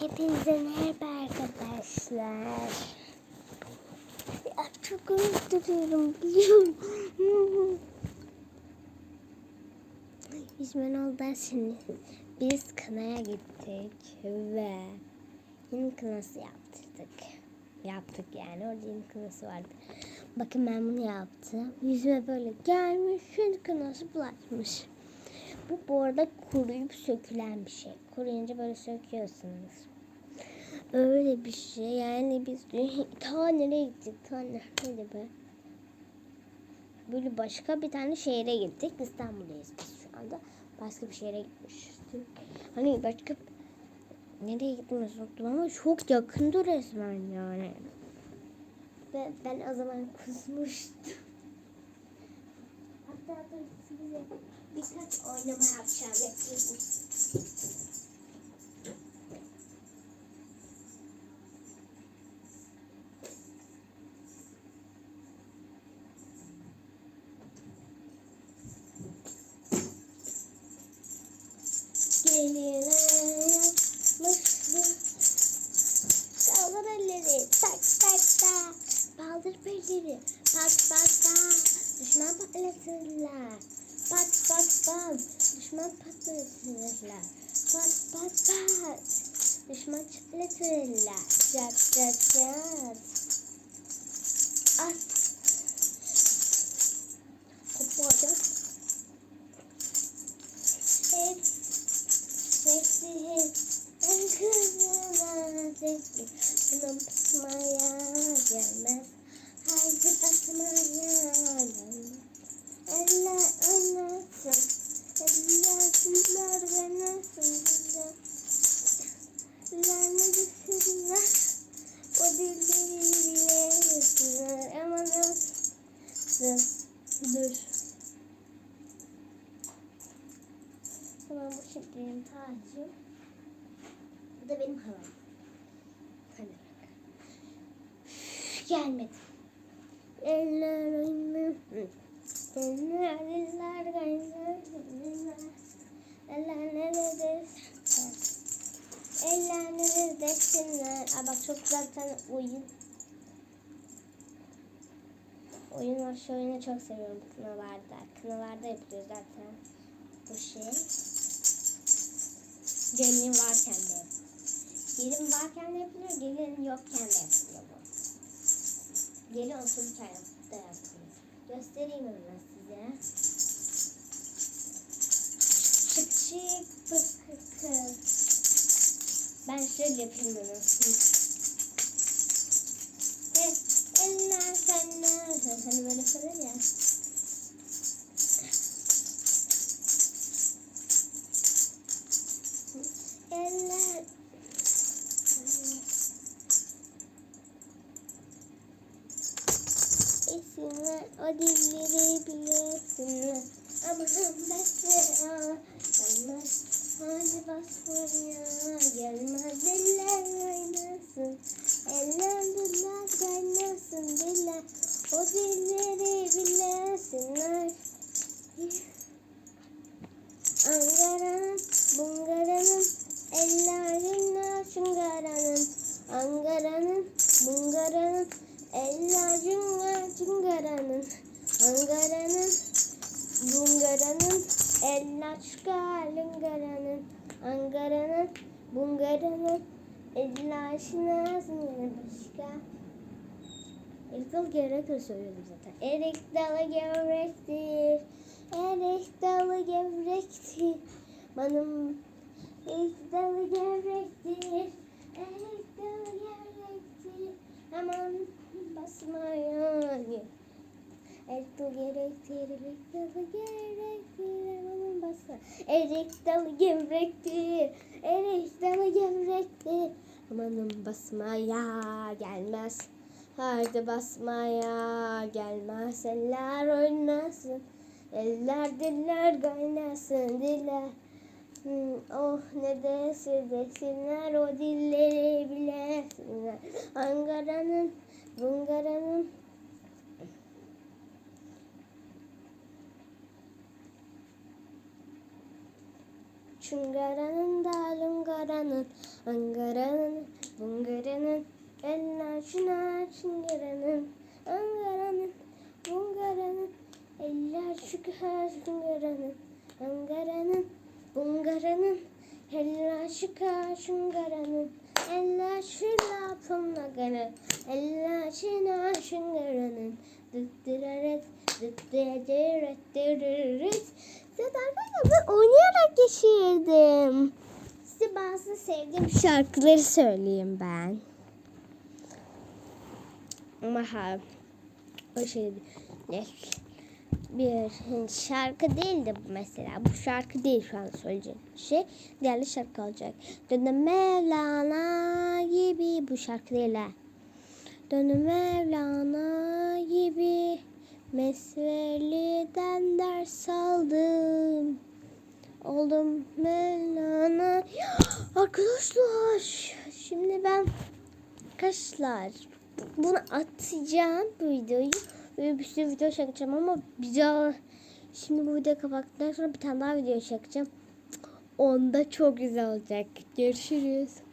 Hepinize merhaba arkadaşlar. Ya çok komik duruyorum biliyorum. İzmen oldu şimdi. Biz kınaya gittik ve yeni kınası yaptırdık. Yaptık yani orada yeni kınası vardı. Bakın ben bunu yaptım. Yüzüme böyle gelmiş. Şimdi kınası bulaşmış. Bu bu arada kuruyup sökülen bir şey. Kuruyunca böyle söküyorsunuz. Öyle bir şey. Yani biz ta nereye gittik? Ta neredeydi be? Böyle başka bir tane şehre gittik. İstanbul'dayız biz şu anda. Başka bir şehre gitmiştik. Hani başka nereye gittiğimizi unuttum ama çok yakındı resmen yani. Ve ben o zaman kusmuştum. Hatta dur size birkaç oynama yapacağım. Patlatırlar. Pat pat pat. Düşman patlatırlar. Pat pat pat. Düşman çıtlatırlar. Çat çat çat. At. Kopacak. Hep Bekleyin. En kızına bekle. Bunun basmaya gelmez. Haydi basmaya. Eller oynasın. Eller kızlar oynasın. Lanet etsinler. O dilleri yesinler. Aman olsun. Dur. Tamam bu şimdi benim tacım. Bu da benim Gelmedi. Eller. Eller neredesinler? Aa bak çok güzel bir tane oyun. Oyun var. Şu oyunu çok seviyorum kınalarda. Kınalarda yapılıyor zaten bu şey. Gelin varken de. Gelin varken de yapılıyor, gelin yokken de yapılıyor bu. Gelin otururken de yapılıyor. Göstereyim hemen size. Çık çık bık kız. Ben şöyle yapayım. Evet, eller senler. Hani böyle falan ya. İsimler o dilleri bilesinler. Ama mesela gelmez. Hadi basmaya gelmez. Eller oynasın. Eller diller kaynasın diller. O dilleri eller çıkarıngara'nın, Ankara'nın, Bungara'nın, şinasın yine başka. Yıl gerekli söylüyordum zaten. Erik dalı gevrektir. Erik dalı gevrektir. Benim erik dalı gevrektir. Erik dalı gevrektir. Aman basmaya. Erik dalı gevrektir. Erik dalı gevrektir. Aman basma. Erik dalı gevrektir. Erik dalı gevrektir. Amanın basmaya gelmez. Haydi basmaya gelmez eller oynasın. Eller diller kaynasın diller. Hmm, oh ne desin desinler o dilleri bilesinler. Ankara'nın, Bungara'nın şungaranın da lungaranın angaranın bungaranın eller şuna şungaranın angaranın bungaranın eller şuka şungaranın angaranın bungaranın eller şuka şungaranın eller şuna punagaranın eller şuna şungaranın dıttırarıt dıttırarıt dıttırarıt Zaten ben oynayarak geçirdim. Size bazı sevdiğim şarkıları söyleyeyim ben. Ama ha, o şey. Ne? Bir şarkı değil de bu mesela. Bu şarkı değil şu an söyleyeceğim şey. Diğerli şarkı olacak. Dönüm Mevlana gibi. Bu şarkı değil ha. Dönüm Mevlana gibi. Mesveli'den ders aldım. Oldum Mevlana. Arkadaşlar şimdi ben arkadaşlar bunu atacağım bu videoyu. Böyle bir sürü video çekeceğim ama daha şimdi bu videoyu kapattıktan sonra bir tane daha video çekeceğim. Onda çok güzel olacak. Görüşürüz.